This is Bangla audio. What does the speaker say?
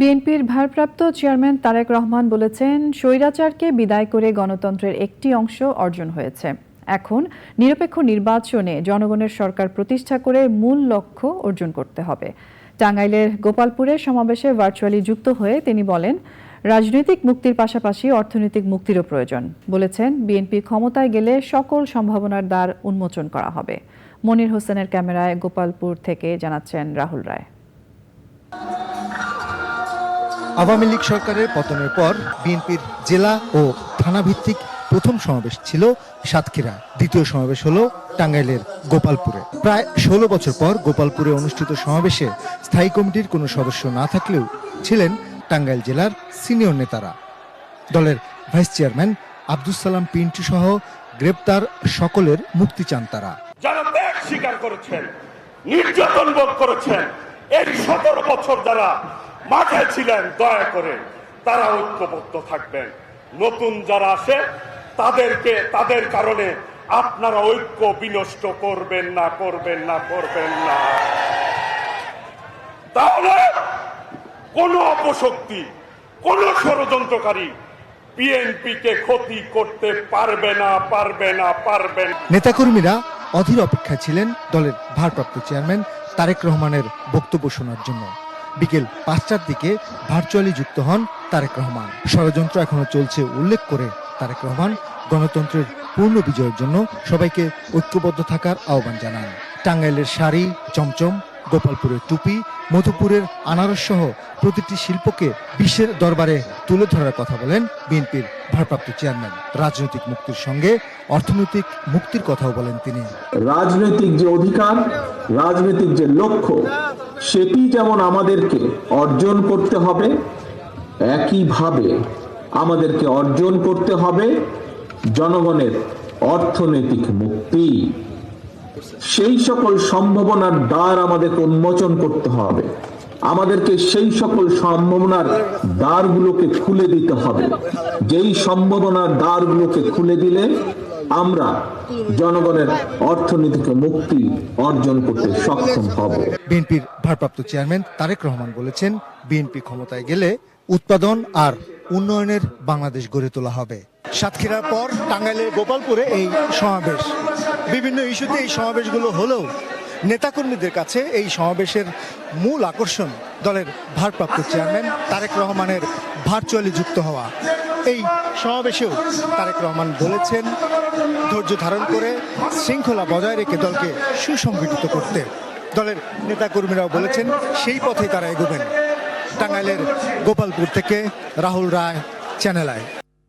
বিএনপির ভারপ্রাপ্ত চেয়ারম্যান তারেক রহমান বলেছেন, স্বৈরাচারকে বিদায় করে গণতন্ত্রের একটি অংশ অর্জন হয়েছে। এখন নিরপেক্ষ নির্বাচনে জনগণের সরকার প্রতিষ্ঠা করে মূল লক্ষ্য অর্জন করতে হবে। টাঙ্গাইলের গোপালপুরে সমাবেশে ভার্চুয়ালি যুক্ত হয়ে তিনি বলেন, রাজনৈতিক মুক্তির পাশাপাশি অর্থনৈতিক মুক্তিরও প্রয়োজন। বলেছেন, বিএনপি ক্ষমতায় গেলে সকল সম্ভাবনার দ্বার উন্মোচন করা হবে। মনির হোসেনের ক্যামেরায় গোপালপুর থেকে জানাচ্ছেন রাহুল রায়। আওয়ামী লীগ সরকারের পতনের পর বিএনপির জেলা ও থানাভিত্তিক প্রথম সমাবেশ ছিল সাতক্ষীরা। দ্বিতীয় সমাবেশ হলো টাঙ্গাইলের গোপালপুরে। প্রায় ষোলো বছর পর গোপালপুরে অনুষ্ঠিত সমাবেশে স্থায়ী কমিটির কোনো সদস্য না থাকলেও ছিলেন টাঙ্গাইল জেলার সিনিয়র নেতারা। দলের ভাইস চেয়ারম্যান আব্দুল সালাম পিন্টু সহ গ্রেপ্তার সকলের মুক্তি চান তারা। যারা ত্যাগ স্বীকার করেছেন, নির্যাতন ভোগ করেছেন এই সতেরো বছর যারা মাঠে ছিলেন, দয়া করে। তারা ঐক্যবদ্ধ থাকবেন। নতুন যারা আসে, তাদেরকে, তাদের কারণে আপনারা ঐক্য বিনষ্ট করবেন না করবেন না করবেন না। তাহলে কোন অপশক্তি, কোন ষড়যন্ত্রকারী বিএনপিকে ক্ষতি করতে পারবে না পারবে না, পারবে নেতাকর্মীরা অধীর অপেক্ষায় ছিলেন দলের ভারপ্রাপ্ত চেয়ারম্যান তারেক রহমানের বক্তব্য শোনার জন্য। বিকেল পাঁচটার দিকে ভার্চুয়ালি যুক্ত হন তারেক রহমান। ষড়যন্ত্র এখনও চলছে উল্লেখ করে তারেক রহমান গণতন্ত্রের পূর্ণ বিজয়ের জন্য সবাইকে ঐক্যবদ্ধ থাকার আহ্বান জানান। টাঙ্গাইলের শাড়ি, চমচম, গোপালপুরের টুপি, মধুপুরের আনারস সহ প্রতিটি শিল্পকে বিশ্বের দরবারে তুলে ধরার কথা বলেন বিএনপির ভারপ্রাপ্ত চেয়ারম্যান। রাজনৈতিক মুক্তির সঙ্গে অর্থনৈতিক মুক্তির কথাও বলেন তিনি। রাজনৈতিক যে অধিকার, রাজনৈতিক যে লক্ষ্য সেটি যেমন আমাদেরকে অর্জন করতে হবে, একইভাবে আমাদেরকে অর্জন করতে হবে জনগণের অর্থনৈতিক মুক্তি। সেই সকল সম্ভাবনার দ্বার আমাদেরকে উন্মোচন করতে হবে। আমাদেরকে সেই সকল সম্ভাবনার দ্বারগুলোকে খুলে দিতে হবে। যেই সম্ভাবনার দ্বারগুলোকে খুলে দিলে আমরা জনগণের অর্থনীতিকে মুক্তি অর্জন করতে সক্ষম হব। বিএনপির ভারপ্রাপ্ত চেয়ারম্যান তারেক রহমান বলেছেন, বিএনপি ক্ষমতায় গেলে উৎপাদন আর উন্নয়নের বাংলাদেশ গড়ে তোলা হবে। সাতক্ষীরার পর টাঙ্গাইলের গোপালপুরে এই সমাবেশ। বিভিন্ন ইস্যুতে এই সমাবেশগুলো হলেও নেতাকর্মীদের কাছে এই সমাবেশের মূল আকর্ষণ দলের ভারপ্রাপ্ত চেয়ারম্যান তারেক রহমানের ভার্চুয়ালি যুক্ত হওয়া। এই সমাবেশেও তারেক রহমান বলেছেন, ধৈর্য ধারণ করে শৃঙ্খলা বজায় রেখে দলকে সুসংগঠিত করতে। দলের নেতাকর্মীরাও বলেছেন, সেই পথে তারা এগোবেন। টাঙ্গাইলের গোপালপুর থেকে রাহুল রায়, চ্যানেল আই।